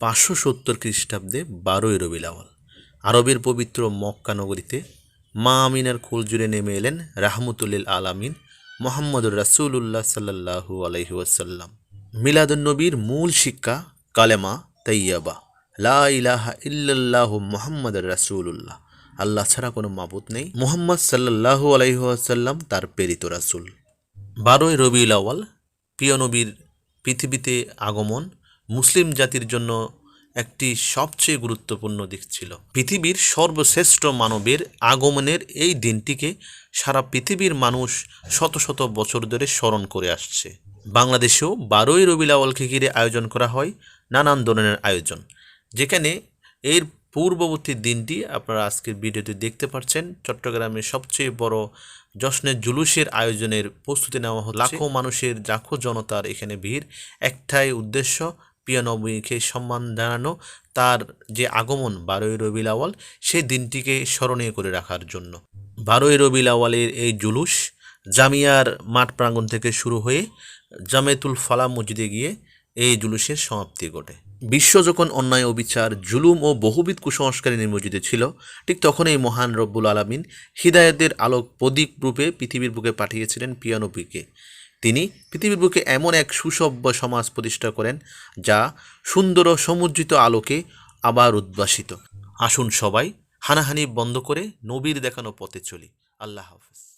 পাঁচশো সত্তর খ্রিস্টাব্দে বারোই রবিল আওয়াল আরবের পবিত্র মক্কা নগরীতে মা আমিনার কোল জুড়ে নেমে এলেন রাহমতুল্লিল আলামিন মোহাম্মদুর রাসূলুল্লাহ সাল্লাল্লাহু আলাইহি ওয়াসাল্লাম। মিলাদুন্নবীর মূল শিক্ষা, কালেমা তাইয়াবা লা ইলাহা ইল্লাল্লাহু মুহাম্মাদুর রাসূলুল্লাহ। আল্লাহ ছাড়া কোনো মাবুত নেই। মোহাম্মদ সাল্লাল্লাহু আলাইহি ওয়াসাল্লাম তার প্রেরিত রাসূল। বারোই রবিউল আওয়াল প্রিয় নবীর পৃথিবীতে আগমন মুসলিম জাতির জন্য একটি সবচেয়ে গুরুত্বপূর্ণ দিক ছিল। পৃথিবীর সর্বশ্রেষ্ঠ মানবের আগমনের এই দিনটিকে সারা পৃথিবীর মানুষ শত শত বছর ধরে স্মরণ করে আসছে। বাংলাদেশেও বারোই রবিউল আওয়ালকে ঘিরে আয়োজন করা হয় নানান ধরনের আয়োজন, যেখানে এর পূর্ববর্তী দিনটি আপনারা আজকের ভিডিওতে দেখতে পাচ্ছেন। চট্টগ্রামের সবচেয়ে বড় জশ্নের জুলুসের আয়োজনের প্রস্তুতি নেওয়া হচ্ছে। লাখো মানুষের, লাখো জনতার এখানে ভিড়। একটাই উদ্দেশ্য প্রিয় নবীকে সম্মান জানানো তার যে আগমন বারোই রবিউল আওয়াল সেই দিনটিকে স্মরণীয় করে রাখার জন্য। বারোই রবিউল আওয়ালের এই জুলুস জামিয়ার মাঠ প্রাঙ্গণ থেকে শুরু হয়ে জামেতুল ফালা মসজিদে গিয়ে এই জুলুসের সমাপ্তি ঘটে। বিশ্ব যখন অন্যায়, অবিচার, জুলুম ও বহুবিধ কুসংস্কারে নিমজ্জিত ছিল, ঠিক তখন এই মহান রব্বুল আলামিন হিদায়তের আলোক প্রদীপ রূপে পৃথিবীর বুকে পাঠিয়েছিলেন পিয়ানবীকে তিনি পৃথিবীর বুকে এমন এক সুসভ্য সমাজ প্রতিষ্ঠা করেন যা সুন্দর ও সমুজ্জিত আলোকে আবার উদ্ভাসিত। আসুন সবাই হানাহানি বন্ধ করে নবীর দেখানো পথে চলি। আল্লাহ হাফেজ।